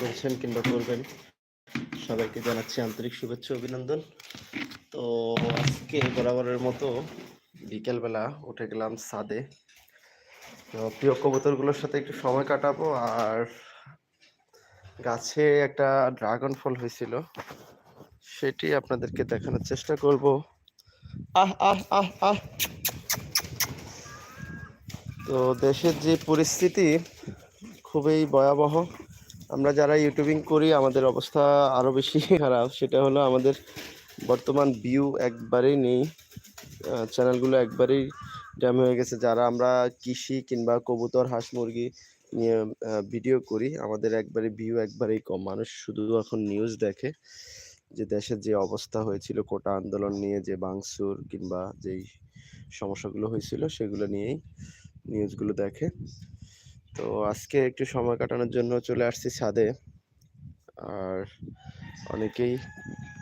করছেন কিংবা করবেন সবাইকে জানাচ্ছি আন্তরিক শুভেচ্ছা, অভিনন্দন। তো আজকে বরাবরের মতো বিকেলবেলা উঠে গেলাম সাদে তো প্রিয় কবুতরগুলোর সাথে একটু সময় কাটাবো, আর গাছে একটা ড্রাগন ফল হয়েছিল, সেটি আপনাদেরকে দেখানোর চেষ্টা করব। আহ আহ আহ আহ। তো দেশের যে পরিস্থিতি, খুবই ভয়াবহ। আমরা যারা ইউটিউবিং করি, আমাদের অবস্থা আরও বেশি খারাপ। সেটা হলো আমাদের বর্তমান ভিউ একবারেই নেই। চ্যানেলগুলো একবারেই ড্যাম হয়ে গেছে। যারা আমরা কৃষি কিংবা কবুতর, হাঁস মুরগি নিয়ে ভিডিও করি, আমাদের একবারে ভিউ একবারেই কম। মানুষ শুধু এখন নিউজ দেখে যে দেশের যে অবস্থা হয়েছিল, কোটা আন্দোলন নিয়ে যে বাংসুর কিংবা যেই সমস্যাগুলো হয়েছিল, সেগুলো নিয়েই নিউজগুলো দেখে। তো আজকে একটু সময় কাটানোর জন্য চলে আসছি ছাদে। আর অনেকেই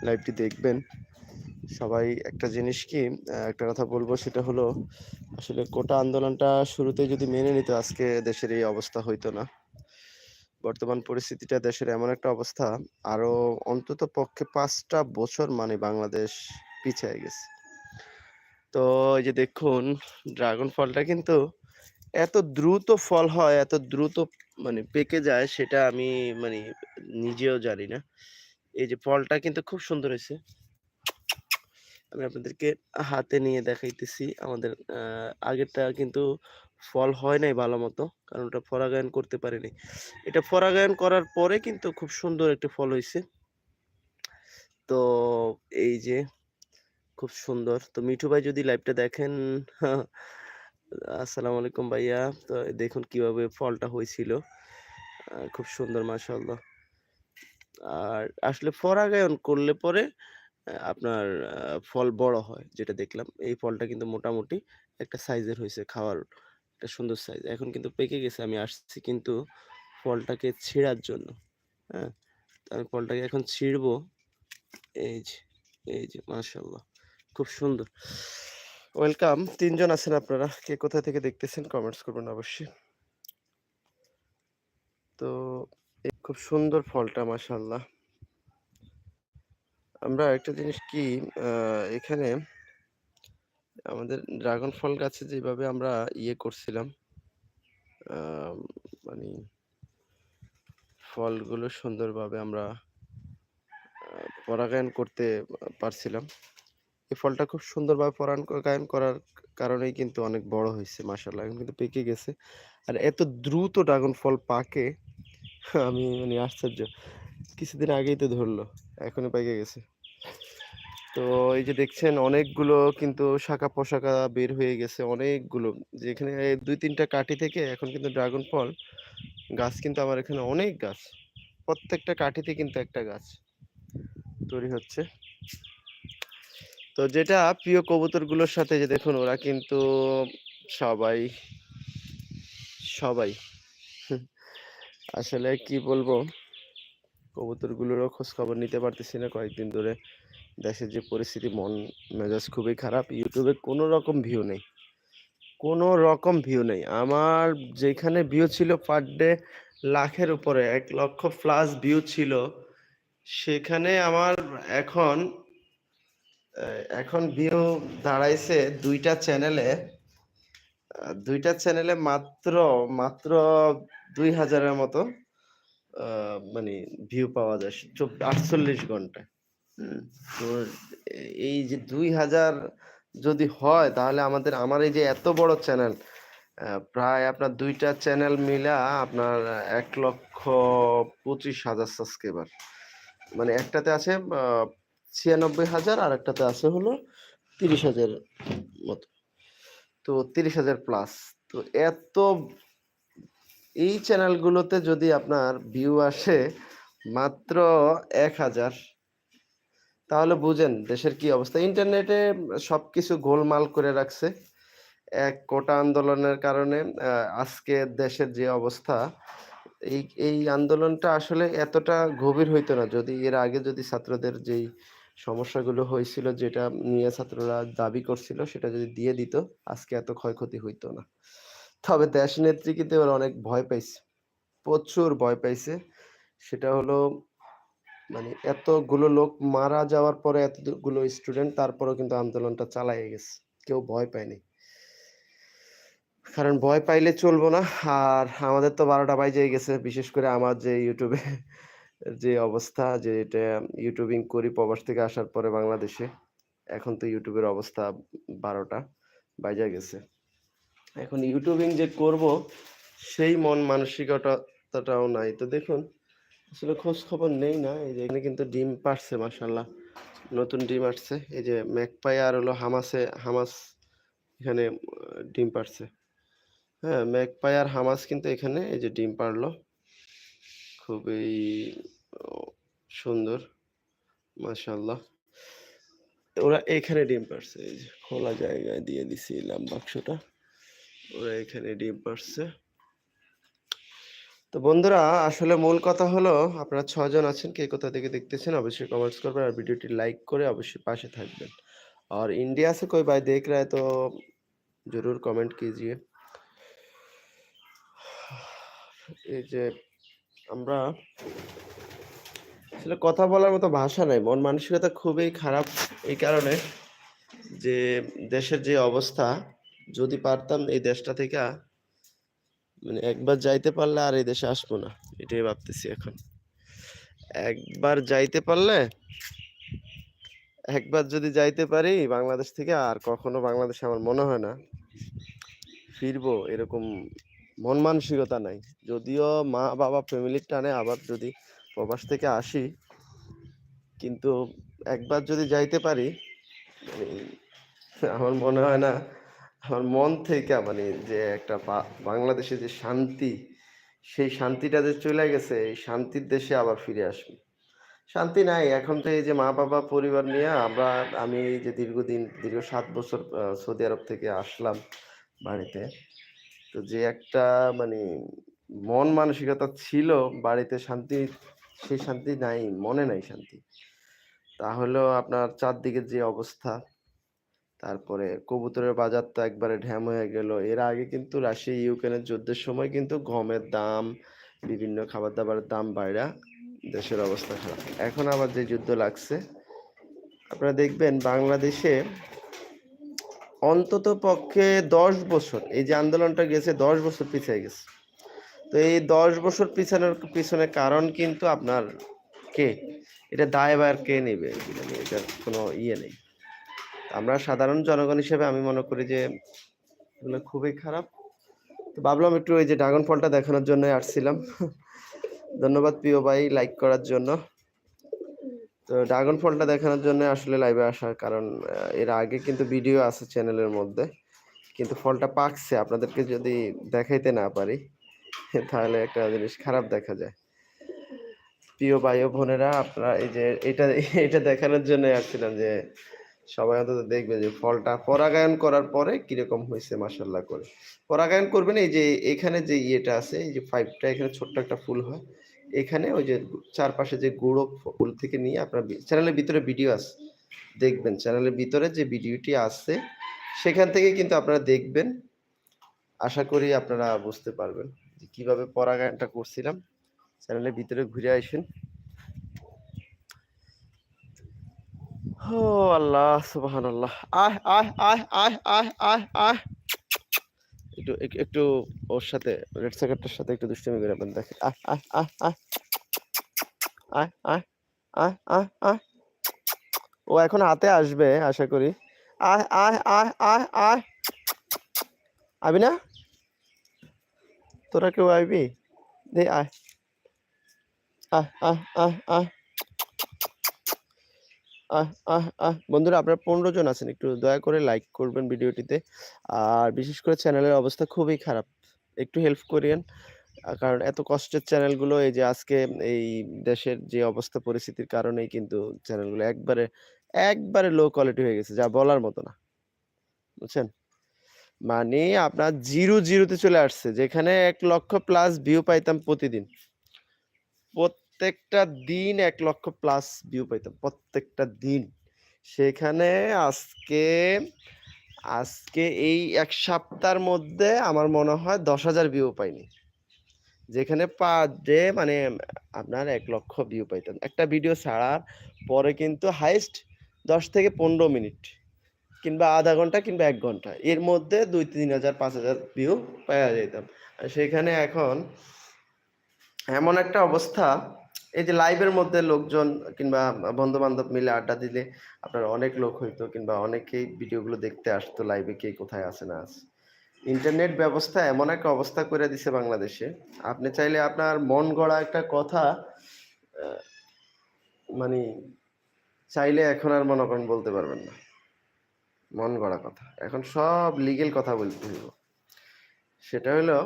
লাইভটি দেখবেন। সবাই একটা জিনিস কি একটা কথা বলব, সেটা হলো, আসলে কোটা আন্দোলনটা শুরুতে যদি মেনে নিত, আজকে দেশের এই অবস্থা হইতো না। বর্তমান পরিস্থিতিটা দেশের এমন একটা অবস্থা, আরও অন্তত পক্ষে পাঁচটা বছর মানে বাংলাদেশ পিছিয়ে গেছে। তো এই যে দেখুন, ড্রাগন ফলটা কিন্তু এত দ্রুত ফল হয়, এত দ্রুত মানে পেকে যায় সেটা আমি মানে নিজেও জানি না। এই যে ফলটা কিন্তু খুব সুন্দর হয়েছে। আমি আপনাদেরকে হাতে নিয়ে দেখাইতেছি। আমাদের আগেরটা কিন্তু ফল হয় নাই ভালো মতো, কারণ ওটা পরাগায়ন করতে পারিনি। এটা পরাগায়ন করার পরে কিন্তু খুব সুন্দর একটা ফল হয়েছে। তো এই যে, খুব সুন্দর। তো মিঠু ভাই যদি লাইভটা দেখেন আসসালামু আলাইকুম ভাইয়া। তো দেখুন কীভাবে ফলটা হয়েছিল। খুব সুন্দর, মাশাআল্লাহ। আর আসলে পরাগায়ন করলে পরে আপনার ফল বড় হয়, যেটা দেখলাম। এই ফলটা কিন্তু মোটামুটি একটা সাইজের হয়েছে খাওয়ার, একটা সুন্দর সাইজ। এখন কিন্তু পেকে গেছে, আমি আসছি কিন্তু ফলটাকে ছিঁড়ার জন্য হ্যাঁ? আমি ফলটাকে এখন ছিঁড়বো। এই যে এই যে মাশাল্লাহ খুব সুন্দর। ওয়েলকাম তিনজন আছেন আপনারা। কে কোথা থেকে দেখতেছেন কমেন্টস করবেন অবশ্যই। তো, এই খুব সুন্দর ফলটা মাশাল্লাহ আমরা একটা জিনিস কি এখানে আমাদের ড্রাগন ফল গাছে যেভাবে আমরা ইয়ে করছিলাম মানে ফলগুলো সুন্দরভাবে আমরা পরাগায়ন করতে পারছিলাম। এই ফলটা খুব সুন্দরভাবে পরাগায়ন করার কারণেই কিন্তু অনেক বড় হয়েছে মাসাল্লাহ এখন কিন্তু পেকে গেছে। আর এত দ্রুত ড্রাগন ফল পাকে, আমি মানে আশ্চর্য। কিছুদিন আগেই তো ধরলো, এখনই পেকে গেছে। তো এই যে দেখছেন, অনেকগুলো কিন্তু শাখা পোশাকা বের হয়ে গেছে, অনেকগুলো। যেখানে দুই তিনটা কাঠি থেকে এখন কিন্তু ড্রাগন ফল গাছ কিন্তু আমার এখানে অনেক গাছ। প্রত্যেকটা কাঠিতে কিন্তু একটা গাছ তৈরি হচ্ছে। তো যেটা প্রিয় কবুতরগুলোর সাথে যে দেখুন ওরা কিন্তু সবাই সবাই আসলে কি বলব? কবুতরগুলোরও খোঁজ খবর নিতে পারতেছি না কয়েকদিন ধরে। দেশের যে পরিস্থিতি, মন, মেজাজ খুবই খারাপ। ইউটিউবে কোনো রকম ভিউ নেই। কোনো রকম ভিউ নেই। আমার যেখানে ভিউ ছিল পার ডে লাখের উপরে, এক লক্ষ প্লাস ভিউ ছিল। সেখানে আমার এখন এখন ভিউ দাঁড়াইছে দুইটা চ্যানেলে। দুইটা চ্যানেলে মাত্র মাত্র দুই হাজারের মতো মানে ভিউ পাওয়া যায় আটচল্লিশ ঘণ্টা। তো এই যে দুই হাজার যদি হয়, তাহলে আমাদের, আমার এই যে এত বড় চ্যানেল প্রায় আপনার দুইটা চ্যানেল মিলা আপনার এক লক্ষ পঁচিশ হাজার সাবস্ক্রাইবার। মানে একটাতে আছে ছিয়ানব্বই হাজার আর একটাতে আছে হলো তিরিশ হাজার মতো। তো তিরিশ হাজার প্লাস তো এত এই চ্যানেলগুলোতে যদি আপনার ভিউ আসে মাত্র এক হাজার, তাহলে বুঝেন দেশের কি অবস্থা। ইন্টারনেটে সবকিছু গোলমাল করে রাখছে। এক কোটা আন্দোলনের কারণে আজকে দেশের যে অবস্থা, এই এই আন্দোলনটা আসলে এতটা গভীর হইতো না। যদি এর আগে যদি ছাত্রদের যেই সমস্যাগুলো হয়েছিল যেটা নিয়ে ছাত্ররা দাবি করছিল, সেটা যদি দিয়ে দিত, আজকে এত ক্ষয়ক্ষতি হইতো না। তবে দেশ নেত্রী কিন্তু এবার অনেক ভয় পাইছে, প্রচুর ভয় পাইছে। সেটা হলো মানে এতগুলো লোক মারা যাওয়ার পরে এতগুলো স্টুডেন্ট, তারপরেও কিন্তু আন্দোলনটা চালায় গেছে। কেউ ভয় পায়নি। কারণ ভয় পাইলে চলবো না, আর আমাদের তো বারোটা বাজে গেছে, বিশেষ করে আমার যে ইউটিউবে যে অবস্থা যে এটা ইউটিউবিং করি প্রবাস থেকে আসার পরে বাংলাদেশে, এখন তো ইউটিউবের অবস্থা বারোটা বাজে গেছে। এখন ইউটিউবিং যে করব, সেই মন মানসিকতাটাও নাই। তো দেখুন, আসলে খোঁজ খবর নেই না, এই যে এখানে কিন্তু ডিম পারছে মাসাল্লাহ নতুন ডিম আসছে, এই যে ম্যাকপাই আর হলো হামাসে, হামাস এখানে ডিম পারছে হ্যাঁ ম্যাকপাই আর হামাস কিন্তু এখানে এই যে ডিম পারল খুবই আহ, সুন্দর মাশাল্লাহ ওরা এখানে ডিম পারছে এই যে খোলা জায়গায় দিয়ে দিছিলাম বাক্সটা ওরা এখানে ডিম পারছে তো বন্ধুরা আসলে মূল কথা হলো আপনারা ছজন আছেন কে কোথা থেকে দেখতেছেন অবশ্যই কমেন্টস করবেন আর ভিডিওটি লাইক করে অবশ্যই পাশে থাকবেন और इंडिया से कोई भाई देख रहा है तो जरूर कमेंट कीजिए এই যে আমরা আসলে কথা বলার মতো ভাষা নাই, মন মানসিকতা খুবই খারাপ এই কারণে যে দেশের যে অবস্থা, যদি পারতাম এই দেশটা থেকে মানে একবার যাইতে পারলে আর এই দেশে আসব না, এটাই ভাবতেছি এখন। একবার যাইতে পারলে, একবার যদি যাইতে পারি, বাংলাদেশ থেকে আর কখনো বাংলাদেশে আমার মনে হয় না, ফিরবো এরকম মন মানসিকতা নাই। যদিও মা বাবা ফ্যামিলির টানে আবার যদি প্রবাস থেকে আসি, কিন্তু একবার যদি যাইতে পারি আমার মনে হয় না, আমার মন থেকে মানে যে একটা বাংলাদেশে যে শান্তি, সেই শান্তিটা যে চলে গেছে, এই শান্তির দেশে আবার ফিরে আসব। শান্তি নাই, এখন তো এই যে মা বাবা পরিবার নিয়ে আমরা, আমি যে দীর্ঘদিন, দীর্ঘ সাত বছর সৌদি আরব থেকে আসলাম বাড়িতে তো যে একটা মানে মন মানসিকতা ছিল, বাড়িতে শান্তি সেই শান্তি নাই, মনে নাই শান্তি। তাহলেও আপনার চারদিকের যে অবস্থা, তারপরে কবুতরের বাজার তো একবারে ঢ্যাম হয়ে গেল। এর আগে কিন্তু রাশিয়া, ইউক্রেনের যুদ্ধের সময় কিন্তু গমের দাম, বিভিন্ন খাবার দাবারের দাম বাইরা দেশের অবস্থা খারাপ। এখন আবার যে যুদ্ধ লাগছে, আপনারা দেখবেন বাংলাদেশে অন্তত পক্ষে দশ বছর, এই যে আন্দোলনটা গেছে, দশ বছর পিছিয়ে গেছে। তো এই দশ বছর পিছানোর পিছনে কারণ কিন্তু আপনার কে? এটা দায়ভার কে নেবে? এটা এটার কোনো ইয়ে নেই। আমরা সাধারণ জনগণ হিসেবে আমি মনে করি যে এগুলো খুবই খারাপ। তো ভাবলাম একটু ওই যে ড্রাগন ফলটা দেখানোর জন্য আসছিলাম। ধন্যবাদ প্রিয় ভাই লাইক করার জন্য। তো ড্রাগন ফলটা দেখানোর জন্য আসলে লাইভে আসার কারণ এর আগে কিন্তু ভিডিও আছে চ্যানেলের মধ্যে। কিন্তু ফলটা পাকছে, আপনাদেরকে যদি দেখাইতে না পারি, তাহলে একটা জিনিস খারাপ দেখা যায়। প্রিয় ভাই বোনেরা, আপনারা এই যে এটা এটা দেখানোর জন্য আসছিলাম যে, সবাই অন্তত দেখবে যে ফলটা পরাগায়ন করার পরে কীরকম হয়েছে মাসাল্লাহ করে। পরাগায়ন করবেন, এই যে এখানে যে ইয়েটা আছে, এই যে ফাইভটা এখানে ছোট্ট একটা ফুল হয়। এখানে ওই যে চারপাশে যে গুঁড়ো ফুল থেকে নিয়ে আপনার চ্যানেলের ভিতরে ভিডিও আছে দেখবেন। চ্যানেলের ভিতরে যে ভিডিওটি আছে সেখান থেকে কিন্তু আপনারা দেখবেন। আশা করি আপনারা বুঝতে পারবেন যে কীভাবে পরাগায়নটা করছিলাম। চ্যানেলের ভিতরে ঘুরে আসেন। ও আল্লাহ সুবাহান আল্লাহ আহ আহ আহ আহ আহ আহ একটু এক- একটু ওর সাথে রেড স্যাকারটার সাথে একটু দুষ্টুমি করে আপনার দেখে আহ আহ আহ ও এখন হাতে আসবে আশা করি আবি না তোরা কেউ আইবি দে আয় আহ আহ আহ আহ আহ আহ আহ, বন্ধুরা আপনারা পনেরো জন আছেন, একটু দয়া করে লাইক করবেন ভিডিওটিতে। আর বিশেষ করে চ্যানেলের অবস্থা খুবই খারাপ। একটু হেল্প করিয়েন। কারণ এত কষ্টের চ্যানেলগুলো এই যে আজকে এই দেশের যে অবস্থা, পরিস্থিতির কারণেই কিন্তু চ্যানেলগুলো একবারে একবারে লো কোয়ালিটি হয়ে গেছে, যা বলার মতো না। বুঝছেন? মানে আপনার জিরো জিরোতে চলে আসছে, যেখানে এক লক্ষ প্লাস ভিউ পাইতাম প্রতিদিন। প্রত্যেকটা দিন এক লক্ষ প্লাস ভিউ পাইতাম, প্রত্যেকটা দিন। সেখানে আজকে আজকে এই এক সপ্তাহের মধ্যে আমার মনে হয় দশ হাজার ভিউ পাইনি। যেখানে পার ডে মানে আপনার এক লক্ষ ভিউ পাইতাম। একটা ভিডিও ছাড়ার পরে কিন্তু হাইস্ট দশ থেকে পনেরো মিনিট কিংবা আধা ঘণ্টা কিংবা এক ঘণ্টা। এর মধ্যে দুই, তিন হাজার, পাঁচ হাজার ভিউ পাওয়া যেতাম আর সেখানে এখন এমন একটা অবস্থা এই যে লাইভের মধ্যে লোকজন কিংবা বন্ধু বান্ধব মিলে আড্ডা দিলে আপনার অনেক লোক হইতো কিংবা অনেকেই ভিডিওগুলো দেখতে আসতো লাইভে কে কোথায় আছে না আছে। ইন্টারনেট ব্যবস্থা এমন একটা অবস্থা করে দিছে বাংলাদেশে। আপনি চাইলে আপনার মন গড়া একটা কথা মানে চাইলে এখন আর মনে করেন বলতে পারবেন না। মন গড়া কথা। এখন সব লিগেল কথা বলতে হইব। সেটা হলো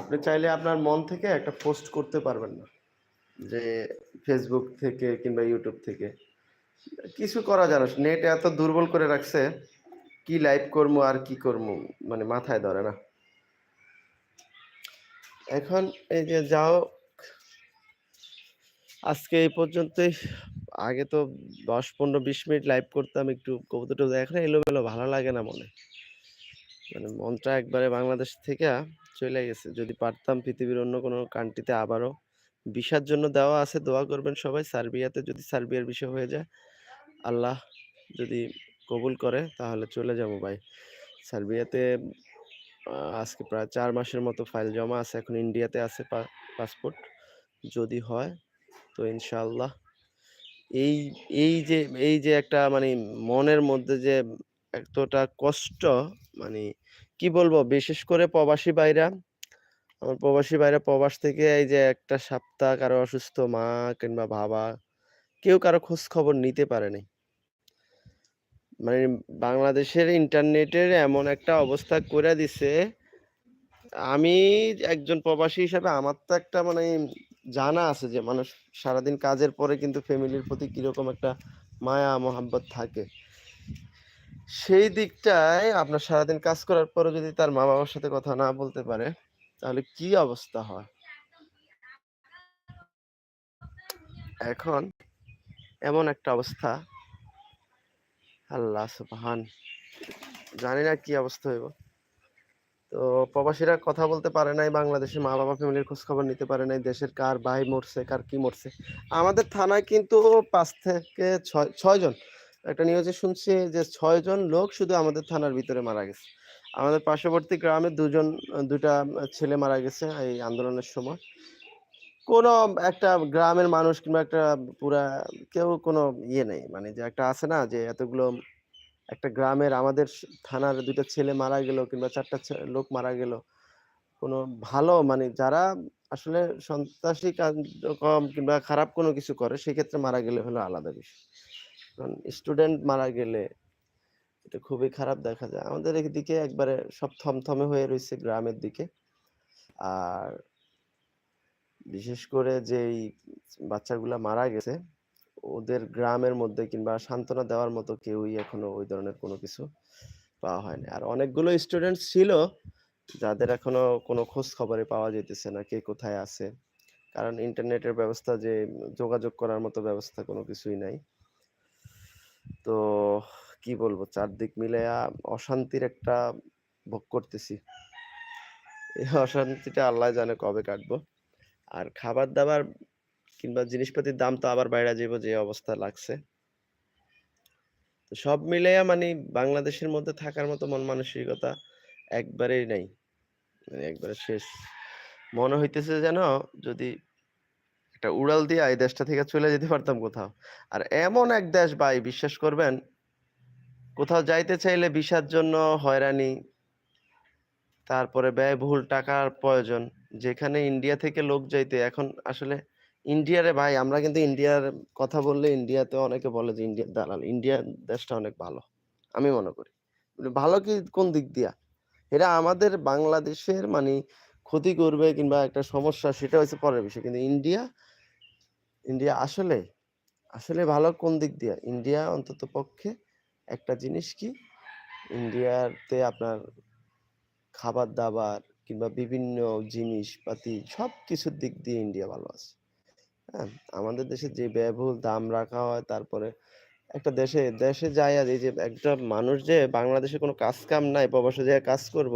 আপনি চাইলে আপনার মন থেকে একটা পোস্ট করতে পারবেন না। যে ফেসবুক থেকে কিংবা ইউটিউব থেকে, কিছু করা যায় না। নেট এত দুর্বল করে রাখছে, কি লাইভ করব আর কি করব মানে মাথায় ধরে না। এখন এই যে যাও আজকে এই পর্যন্তই। আগে তো দশ, পনেরো, বিশ মিনিট লাইভ করতাম, একটু কবুতরটা এখন এলোমেলো ভালো লাগে না মনে। মানে মনটা একবারে বাংলাদেশ থেকে চলে গেছে। যদি পারতাম পৃথিবীর অন্য কোনো কান্ট্রিতে আবারও ভিসার জন্য দেওয়া আছে, দোয়া করবেন সবাই। সার্বিয়াতে যদি সার্বিয়ার বিষয় হয়ে যায়, আল্লাহ যদি কবুল করে, তাহলে চলে যাব ভাই। সার্বিয়াতে আজকে প্রায় চার মাসের মতো ফাইল জমা আছে, এখন ইন্ডিয়াতে আছে পাসপোর্ট। যদি হয়, তো ইনশাল্লাহ এই এই যে এই যে একটা মানে মনের মধ্যে যে এতটা কষ্ট মানে কি বলব, বিশেষ করে প্রবাসী ভাইরা আমার প্রবাসী ভাইরা প্রবাস থেকে এই যে একটা সপ্তাহ কারও অসুস্থ মা কিংবা বাবা, কেউ কারও খোঁজ খবর নিতে পারেনি। মানে বাংলাদেশের ইন্টারনেটের এমন একটা অবস্থা করে দিছে। আমি একজন প্রবাসী হিসাবে আমার তো একটা মানে জানা আছে যে মানুষ সারাদিন কাজের পরে কিন্তু ফ্যামিলির প্রতি কীরকম একটা মায়া, মহাব্বত থাকে। সেই দিকটায় আপনার সারাদিন কাজ করার পরে যদি তার মা বাবার সাথে কথা না বলতে পারে তাহলে কি অবস্থা হয়? এখন এমন একটা অবস্থা। আল্লাহ সুবহান। জানি না কি অবস্থা হইব। তো প্রবাসীরা কথা বলতে পারে নাই, বাংলাদেশে মা বাবা ফ্যামিলির খোঁজ খবর নিতে পারে নাই, দেশের কার ভাই মরছে, কার কি মরছে। আমাদের থানায় কিন্তু পাঁচ থেকে ছয় ছয় জন একটা নিউজে শুনছি যে ছয় জন লোক শুধু আমাদের থানার ভিতরে মারা গেছে। আমাদের পার্শ্ববর্তী গ্রামে দুজন দুটা ছেলে মারা গেছে এই আন্দোলনের সময়। কোনো একটা গ্রামের মানুষ কিংবা একটা পুরা কেউ কোনো ইয়ে নেই। মানে যে একটা আছে না যে এতগুলো একটা গ্রামের আমাদের থানার দুইটা ছেলে মারা গেল কিংবা চারটা লোক মারা গেল। কোনো ভালো মানে যারা আসলে সন্ত্রাসী কার্যক্রম কিংবা খারাপ কোনো কিছু করে, সেক্ষেত্রে মারা গেলে হলো আলাদা বিষয়। কারণ স্টুডেন্ট মারা গেলে এটা খুবই খারাপ দেখা যায়। আমাদের এদিকে একবারে সব থমথমে হয়ে রয়েছে গ্রামের দিকে। আর বিশেষ করে যেই বাচ্চাগুলা মারা গেছে, ওদের গ্রামের মধ্যে কিংবা সান্ত্বনা দেওয়ার মতো কেউই এখনও ওই ধরনের কোনো কিছু পাওয়া হয়নি। আর অনেকগুলো স্টুডেন্ট ছিল, যাদের এখনও কোনো খোঁজ খবরে পাওয়া যেতেছে না কে কোথায় আছে। কারণ ইন্টারনেটের ব্যবস্থা যে যোগাযোগ করার মতো ব্যবস্থা কোনো কিছুই নাই। তো কি বলব, চারদিক মিলে অশান্তির একটা ভোগ করতেছি। এই অশান্তিটা আল্লাহ জানে কবে কাটবো। আর খাবার দাবার কিংবা জিনিসপাতির দাম তো আবার বাইরে যাব যে অবস্থা লাগছে। সব মিলাইয়া মানে বাংলাদেশের মধ্যে থাকার মতো মন মানসিকতা একবারেই নাই। মানে একবারে শেষ। মনে হইতেছে যেন যদি একটা উড়াল দিয়ে এই দেশটা থেকে চলে যেতে পারতাম কোথাও। আর এমন এক দেশ ভাই, বিশ্বাস করবেন কোথাও যাইতে চাইলে ভিসার জন্য হয়রানি, তারপরে ব্যয়বহুল টাকার প্রয়োজন, যেখানে ইন্ডিয়া থেকে লোক যাইতে, এখন আসলে ইন্ডিয়ারে ভাই, আমরা কিন্তু ইন্ডিয়ার কথা বললে ইন্ডিয়াতে অনেকে বলে যে ইন্ডিয়ার দালাল ইন্ডিয়ার দেশটা অনেক ভালো, আমি মনে করি। ভালো কি কোন দিক দিয়া? এটা আমাদের বাংলাদেশের মানে ক্ষতি করবে কিংবা একটা সমস্যা, সেটা হচ্ছে পরের বিষয়, কিন্তু ইন্ডিয়া ইন্ডিয়া আসলে আসলে ভালো কোন দিক দিয়া? ইন্ডিয়া অন্তত পক্ষে একটা জিনিস কি? ইন্ডিয়াতে আপনার খাবার দাবার কিংবা বিভিন্ন জিনিসপাতি সব কিছুর দিক দিয়ে ইন্ডিয়া ভালো আছে। হ্যাঁ আমাদের দেশে যে ব্যয়বহুল দাম রাখা হয়, তারপরে একটা দেশে দেশে যায় আর এই যে একটা মানুষ যে বাংলাদেশে কোনো কাজ কাম নাই, প্রবাসে যায় কাজ করব,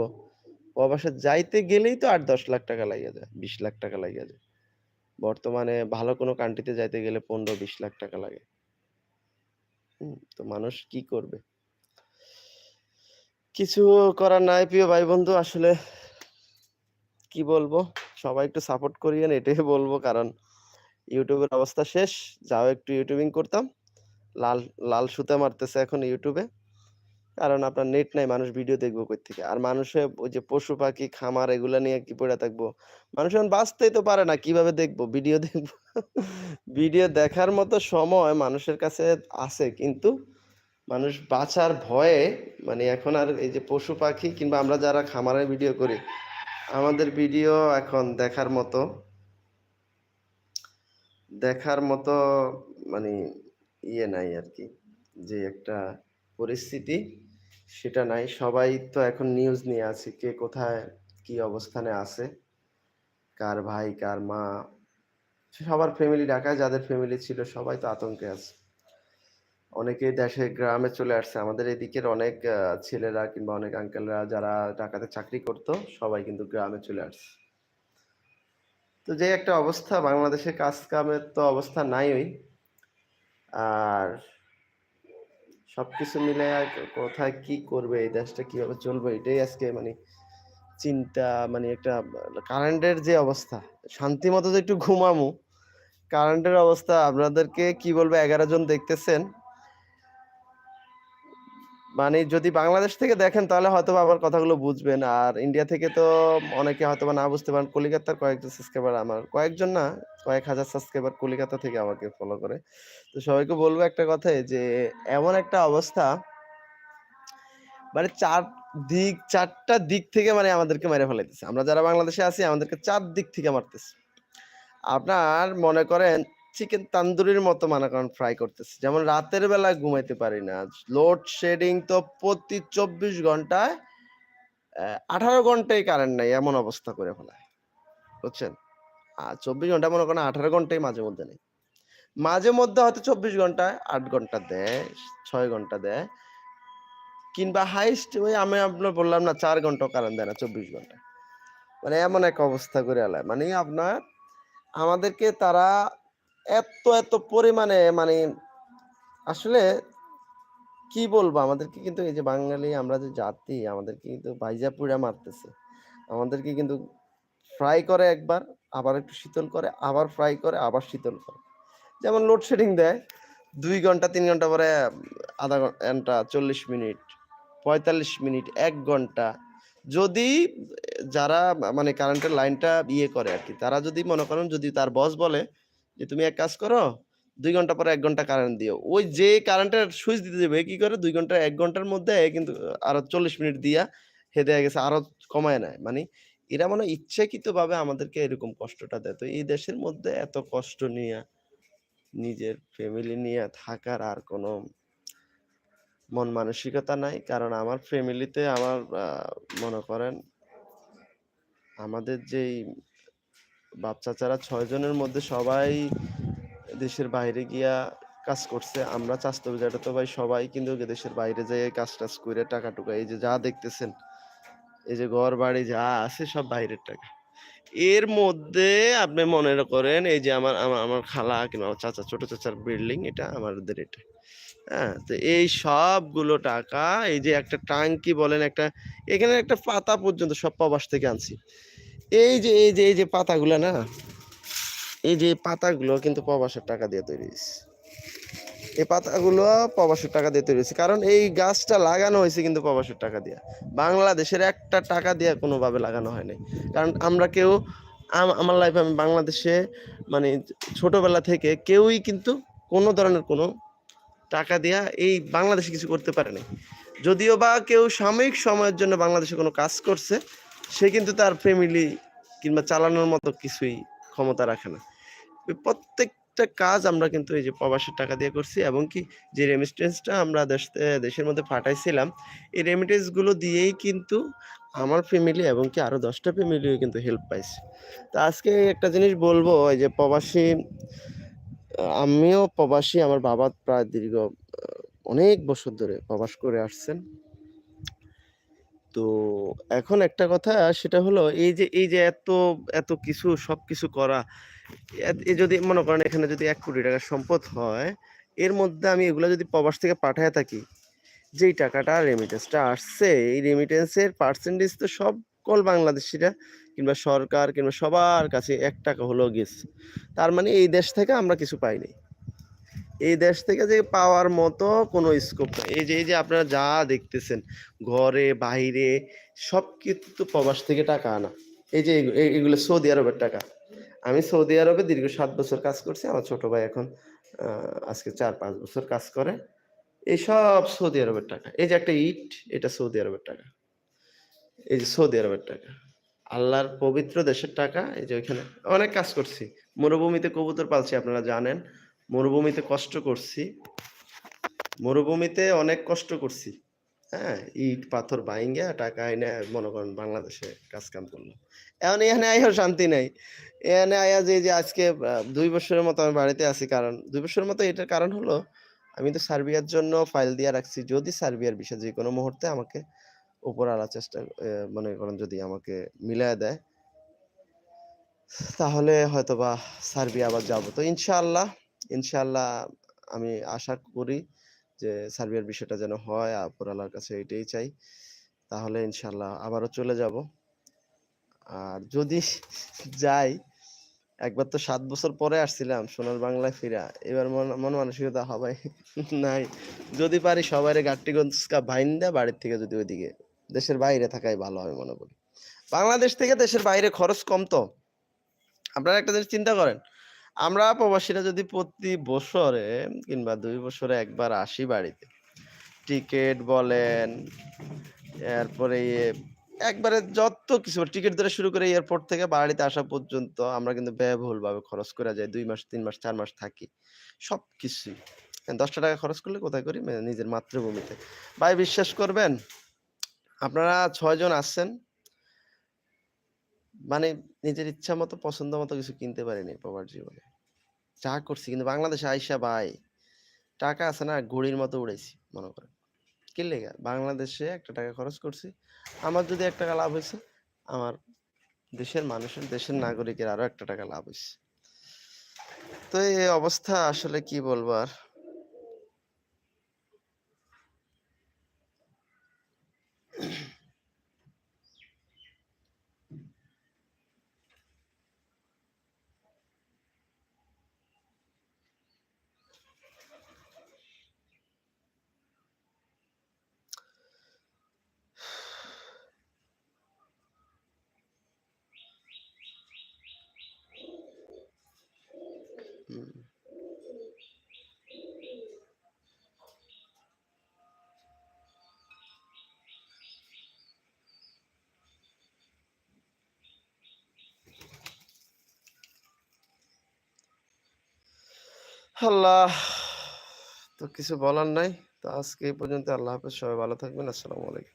প্রবাসে যাইতে গেলেই তো আট দশ লাখ টাকা লাগিয়ে যায় বিশ লাখ টাকা লাগিয়ে যায় বর্তমানে ভালো কোনো কান্ট্রিতে যাইতে গেলে পনেরো, বিশ লাখ টাকা লাগে। তো মানুষ কি করবে? কিছু করার নাই, প্রিয় ভাই বন্ধু আসলে কি বলব? সবাই একটু সাপোর্ট করিয়েন, এটাই বলব। কারণ ইউটিউবের অবস্থা শেষ। যাও একটু ইউটিউবিং করতাম। লাল লাল সুতা মারতেছে এখন ইউটিউবে। কারণ আপনার নেট নাই, মানুষ ভিডিও দেখব কই থেকে আর মানুষে ওই যে পশু পাখি, খামার, এগুলা নিয়ে কি পড়ে থাকব? মানুষ এখন বাঁচতেই তো পারে না, কীভাবে দেখব? ভিডিও দেখব। ভিডিও দেখার মতো সময় মানুষের কাছে আছে, কিন্তু মানুষ বাঁচার ভয়ে মানে এখন আর এই যে পশু পাখি কিংবা আমরা যারা খামারে ভিডিও করি, আমাদের ভিডিও এখন দেখার মতো দেখার মতো মানে ইয়ে নাই আর কি। যে একটা পরিস্থিতি সেটা নাই। সবাই তো এখন নিউজ নিয়ে আছে কে কোথায় কি অবস্থানে আছে, কার ভাই, কার মা, সবার ফ্যামিলি ঢাকায়, যাদের ফ্যামিলি ছিল সবাই তো আতঙ্কে আছে। অনেকেই দেশে, গ্রামে চলে আসছে। আমাদের এদিকের অনেক ছেলেরা কিংবা অনেক আঙ্কেলরা যারা ঢাকাতে চাকরি করতো, সবাই কিন্তু গ্রামে চলে আসছে। তো যে একটা অবস্থা, বাংলাদেশে কাজ কামের তো অবস্থা নাই ওই আর সবকিছু মিলে কোথায় কি করবে, এই দেশটা কীভাবে চলবে, এটাই আজকে মানে চিন্তা মানে একটা কারেন্টের যে অবস্থা, শান্তি মতো যে একটু ঘুমামো কারেন্টের অবস্থা, আপনাদেরকে কি বলব, এগারো জন দেখতেছেন মানে যদি বাংলাদেশ থেকে দেখেন, তাহলে হয়তো আমার কথাগুলো বুঝবেন। আর ইন্ডিয়া থেকে তো অনেকে হয়তো না বুঝতে পারেন, কলিকাতার কয়েকজন সাবস্ক্রাইবার আমার। কয়েকজন না, কয়েক হাজার সাবস্ক্রাইবার কলিকাতা থেকে আমাকে ফলো করে। তো সবাইকে বলব একটা কথাই যে এমন একটা অবস্থা মানে চার দিক, চারটা দিক থেকে মানে আমাদেরকে মেরে ফেলাইতেছে। আমরা যারা বাংলাদেশে আছি, আমাদেরকে চার দিক থেকে মারতেছে। আপনার মনে করেন চিকেন তান্দুরির মতো মনে করেন ফ্রাই করতেছে। যেমন রাতের বেলা ঘুমাইতে পারি না। লোড শেডিং তো প্রতি চব্বিশ ঘন্টায় আঠারো ঘন্টায় কারেন্ট নাই, এমন অবস্থা করে ফেলায়। বুঝছেন? আর চব্বিশ ঘণ্টা মনে করেন আঠারো ঘন্টায় মাঝে মধ্যে নেই। মাঝে মধ্যে হয়তো চব্বিশ ঘন্টায়, আট ঘণ্টা দেয়, ছয় ঘণ্টা দেয়। কিংবা হাইস্ট ওই আমি আপনার বললাম না, চার ঘণ্টা কারেন্ট দেয় না চব্বিশ ঘণ্টা মানে এমন এক অবস্থা করে আলায় মানে আপনার, আমাদেরকে তারা এত এত পরিমাণে মানে আসলে কি বলব? আমাদেরকে কিন্তু এই যে বাঙালি, আমরা যে জাতি, আমাদেরকে কিন্তু ভাইজা পুড়া মারতেছে। আমাদেরকে কিন্তু ফ্রাই করে একবার, আবার একটু শীতল করে, আবার ফ্রাই করে, আবার শীতল করে। যেমন লোডশেডিং দেয়, দুই ঘণ্টা, তিন ঘণ্টা পরে আধা ঘণ্টা, চল্লিশ মিনিট, পঁয়তাল্লিশ মিনিট, এক ঘণ্টা। যদি যারা মানে কারেন্টের লাইনটা ইয়ে করে আর কি, তারা যদি মনে করেন যদি তার বস বলে যে তুমি এক কাজ করো, দুই ঘণ্টা পরে এক ঘণ্টা কারেন্ট দিও। ওই যে কারেন্টের সুইচ দিতে যাবে, কি করে? দুই ঘণ্টা, এক ঘণ্টার মধ্যে কিন্তু আরও চল্লিশ মিনিট দিয়া হেদে গেছে আরও কমায় নেয়। মানে এরা মানে হয় ইচ্ছাকৃত ভাবে আমাদেরকে এরকম কষ্টটা দেয়। তো এই দেশের মধ্যে এত কষ্ট নিয়ে, নিজের ফ্যামিলি নিয়ে থাকার আর কোনো মন মানসিকতা নাই। কারণ আমার ফ্যামিলিতে আমার মনে করেন, আমাদের যেই বাপ ছয় জনের মধ্যে সবাই দেশের বাইরে গিয়া কাজ করছে। আমরা চাস্তো বিজাটা তো ভাই সবাই কিন্তু দেশের বাইরে যেয়ে কাজ টাজ করে টাকা টুকা, এই যে যা দেখতেছেন, এই যে ঘর বাড়ি যা আছে সব বাইরের টাকা। এর মধ্যে আপনি মনে করেন, এই যে আমার আমার আমার খালা কিংবা আমার চাচা, ছোট চাচার বিল্ডিং, এটা আমাদের এটা। হ্যাঁ তো এই সবগুলো টাকা, এই যে একটা টাঙ্কি বলেন, একটা, এখানে একটা পাতা পর্যন্ত সব প্রবাস থেকে আনছি। এই যে এই যে এই যে পাতাগুলো না? এই যে পাতাগুলো কিন্তু প্রবাসের টাকা দিয়ে তৈরি হয়েছে এই পাতাগুলো প্রবাসের টাকা দিয়ে তৈরি হয়েছে কারণ এই গাছটা লাগানো হয়েছে কিন্তু প্রবাসের টাকা দিয়ে। বাংলাদেশের একটা টাকা দিয়ে কোনোভাবে লাগানো হয়নি কারণ আমরা কেউ, আম- আমার লাইফে আমি বাংলাদেশে মানে ছোটবেলা থেকে কেউই কিন্তু কোনো ধরনের কোনো টাকা দিয়া এই বাংলাদেশে কিছু করতে পারে নাই যদিও বা কেউ সাময়িক সময়ের জন্য বাংলাদেশে কোনো কাজ করছে সে কিন্তু তার ফ্যামিলি কিংবা চালানোর মতো কিছুই ক্ষমতা রাখে না। প্রত্যেকটা কাজ আমরা কিন্তু এই যে প্রবাসের টাকা দিয়ে করছি এবং কি যে রেমিটেন্সটা আমরা দেশ দেশের মধ্যে পাঠাইছিলাম, এই রেমিটেন্সগুলো দিয়েই কিন্তু আমার ফ্যামিলি এবং কি আরও দশটা ফ্যামিলিও কিন্তু হেল্প পাইছে। তো আজকে একটা জিনিস বলব, এই যে প্রবাসী, আমিও প্রবাসী, আমার বাবা প্রায় দীর্ঘ, অনেক বছর ধরে প্রবাস করে আসছেন। তো এখন একটা কথা সেটা হলো এই যে এই যে এত এত কিছু, সব কিছু করা, এ যদি মনে করেন এখানে যদি এক কোটি টাকার সম্পদ হয়, এর মধ্যে আমি এগুলো যদি প্রবাস থেকে পাঠায় থাকি, যেই টাকাটা রেমিটেন্সটা আসছে, এই রেমিটেন্সের পার্সেন্টেজ তো সব কল বাংলাদেশিরা কিংবা সরকার কিংবা সবার কাছে এক টাকা হলেও গেছে তার মানে এই দেশ থেকে আমরা কিছু পাইনি। এই দেশ থেকে যে পাওয়ার মতো কোনো স্কোপ নেই। এই যে এই যে আপনারা যা দেখতেছেন, ঘরে বাইরে সব কিন্তু প্রবাস থেকে টাকা আনা। এই যে এগুলো সৌদি আরবের টাকা। আমি সৌদি আরবে দীর্ঘ সাত বছর কাজ করছি, আমার ছোট ভাই এখন আজকে চার, পাঁচ বছর কাজ করে। এই সব সৌদি আরবের টাকা। এই যে একটা ইট, এটা সৌদি আরবের টাকা। এই যে সৌদি আরবের টাকা। আল্লাহর পবিত্র দেশের টাকা, এই যে ওইখানে অনেক কাজ করছি। মরুভূমিতে কবুতর পালছি, আপনারা জানেন। মরুভূমিতে কষ্ট করছি। মরুভূমিতে অনেক কষ্ট করছি। হ্যাঁ ইট, পাথর বাইঙ্গা টাকা এনে মনে করেন বাংলাদেশে কাজ কাম করলাম এখন এখানে আইও শান্তি নাই। এখানে আয়া যে যে আজকে দুই বছরের মতো আমি বাড়িতে আছি। কারণ দুই বছরের মতো এটার কারণ হলো, আমি তো সার্বিয়ার জন্য ফাইল দিয়ে রাখছি। যদি সার্বিয়ার বিষয় যে কোনো মুহূর্তে আমাকে উপর আলার চেষ্টা মনে করেন যদি আমাকে মিলায় দেয়, তাহলে হয়তোবা সার্বিয়া আবার যাব। তো ইনশাআল্লাহ ইনশাআল্লাহ আমি আশা করি যে সার্বিয়ার বিষয়টা যেন হয়। উপরালার কাছে এটাই চাই। তাহলে ইনশাল্লাহ আবারও চলে যাব। আর যদি যাই, একবার তো সাত বছর পরে আসছিলাম সোনার বাংলায় ফিরা। এবার মন মন মানসিকতা হবে নাই। যদি পারি সবাই গাট্টিগঞ্জকা ভাইন্দা বাড়ির থেকে যদি ওইদিকে, দেশের বাইরে থাকাই ভালো আমি মনে করি। বাংলাদেশ থেকে দেশের বাইরে খরচ কম তো। আপনারা একটা জিনিস চিন্তা করেন আমরা প্রবাসীরা যদি প্রতি বছরে কিংবা দুই বছরে একবার আসি বাড়িতে, টিকিট বলেন, এরপরে ইয়ে একবারে যত কিছু টিকিট ধরে শুরু করে এয়ারপোর্ট থেকে বাড়িতে আসা পর্যন্ত আমরা কিন্তু ব্যয়বহুল ভাবে খরচ করে যাই, দুই মাস, তিন মাস, চার মাস থাকি সব কিছুই দশটা টাকা খরচ করলে কোথায় করি? মানে নিজের মাতৃভূমিতে। ভাই, বিশ্বাস করবেন, আপনারা ছয়জন আসছেন মানে নিজের ইচ্ছা মতো, পছন্দ মতো কিছু কিনতে পারিনি প্রবার জীবনে। যা করছি, কিন্তু বাংলাদেশে আইসা ভাই, টাকা আছে না, ঘড়ির মতো উড়াইছি, মনে করেন। কি লেগা? বাংলাদেশে একটা টাকা খরচ করছি, আমার যদি এক টাকা লাভ হয়েছে আমার দেশের মানুষের, দেশের নাগরিকের আরও একটা টাকা লাভ হয়েছে তো এই অবস্থা আসলে কি বলব আর? আল্লাহ তো কিছু বলার নাই। তো আজকে এই পর্যন্ত আল্লাহ হাফেজ। সবাই ভালো থাকবেন। আসসালামু আলাইকুম।